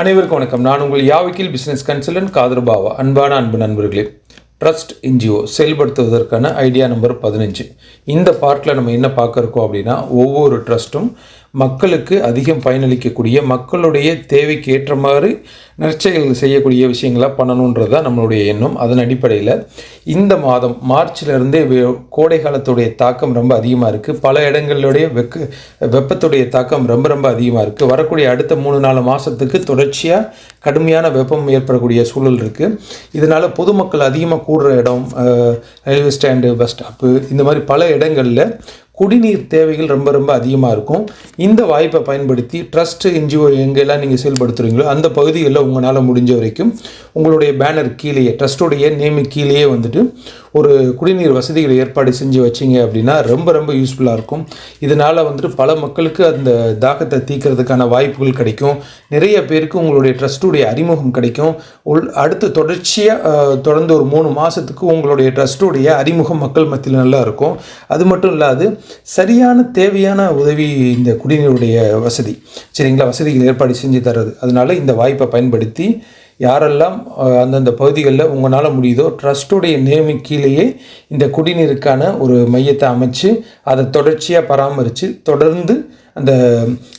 அனைவருக்கும் வணக்கம். நான் உங்கள் யாவிக்கில் பிசினஸ் கன்சல்டன்ட் காதர்பாவா அன்பான அன்பு நண்பர்களே ட்ரஸ்ட் என்ஜிஓ செயல்படுத்துவதற்கான ஐடியா நம்பர் பதினஞ்சு. இந்த பார்ட்டில் நம்ம என்ன பார்க்க இருக்கோம் அப்படின்னா ஒவ்வொரு ட்ரஸ்ட்டும் மக்களுக்கு அதிகம் பயனளிக்கக்கூடிய மக்களுடைய தேவைக்கு ஏற்ற மாதிரி நற்செயல்கள் செய்யக்கூடிய விஷயங்களை பண்ணணுன்றது தான் நம்மளுடைய எண்ணம். அதன் அடிப்படையில் இந்த மாதம் மார்ச்லேருந்தே கோடை காலத்துடைய தாக்கம் ரொம்ப அதிகமாக இருக்குது பல இடங்களுடைய வெக்க வெப்பத்துடைய தாக்கம் ரொம்ப ரொம்ப அதிகமாக இருக்குது வரக்கூடிய அடுத்த மூணு நாலு மாதத்துக்கு தொடர்ச்சியாக கடுமையான வெப்பம் ஏற்படக்கூடிய சூழல் இருக்குது இதனால் பொதுமக்கள் அதிகமாக கூடுற இடம் ரயில்வே ஸ்டாண்டு பஸ் ஸ்டாப்பு இந்த மாதிரி பல இடங்களில் குடிநீர் தேவைகள் ரொம்ப ரொம்ப அதிகமாக இருக்கும். இந்த வாய்ப்பை பயன்படுத்தி ட்ரஸ்ட் என்ஜிஓ எங்கெல்லாம் நீங்கள் செயல்படுத்துகிறீங்களோ அந்த பகுதிகளில் உங்களால் முடிஞ்ச வரைக்கும் உங்களுடைய பேனர் கீழேயே ட்ரஸ்ட்டுடைய நேமு கீழேயே வந்துட்டு ஒரு குடிநீர் வசதிகளை ஏற்பாடு செஞ்சு வச்சிங்க அப்படின்னா ரொம்ப ரொம்ப யூஸ்ஃபுல்லாக இருக்கும். இதனால் வந்துட்டு பல மக்களுக்கு அந்த தாகத்தை தீக்கிறதுக்கான வாய்ப்புகள் கிடைக்கும். நிறைய பேருக்கு உங்களுடைய ட்ரஸ்ட்டுடைய அறிமுகம் கிடைக்கும். உள் அடுத்து தொடர்ச்சியாக தொடர்ந்து ஒரு மூணு மாதத்துக்கு உங்களுடைய ட்ரஸ்ட்டுடைய அறிமுகம் மக்கள் மத்தியில் நல்லா இருக்கும். அது மட்டும் இல்லாது சரியான தேவையான உதவி இந்த குடிநீருடைய வசதி சரிங்களா? வசதிகள் ஏற்பாடு செஞ்சு தர்றது. அதனால் இந்த வாய்ப்பை பயன்படுத்தி யாரெல்லாம் அந்தந்த பகுதிகளில் உங்களால் முடியுதோ ட்ரஸ்ட்டுடைய நேமு கீழேயே இந்த குடிநீருக்கான ஒரு மையத்தை அமைச்சு அதை தொடர்ச்சியாக பராமரித்து தொடர்ந்து அந்த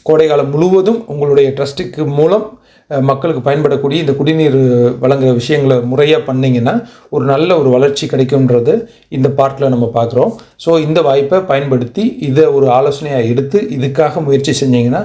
கோடைக்காலம் முழுவதும் உங்களுடைய ட்ரஸ்ட்டுக்கு மூலம் மக்களுக்கு பயன்படக்கூடிய இந்த குடிநீர் வழங்குற விஷயங்களை முறையாக பண்ணிங்கன்னா ஒரு நல்ல ஒரு வளர்ச்சி கிடைக்கும்ன்றது இந்த பார்ட்டில் நம்ம பார்க்குறோம். ஸோ இந்த வாய்ப்பை பயன்படுத்தி இதை ஒரு ஆலோசனையாக எடுத்து இதுக்காக முயற்சி செஞ்சிங்கன்னா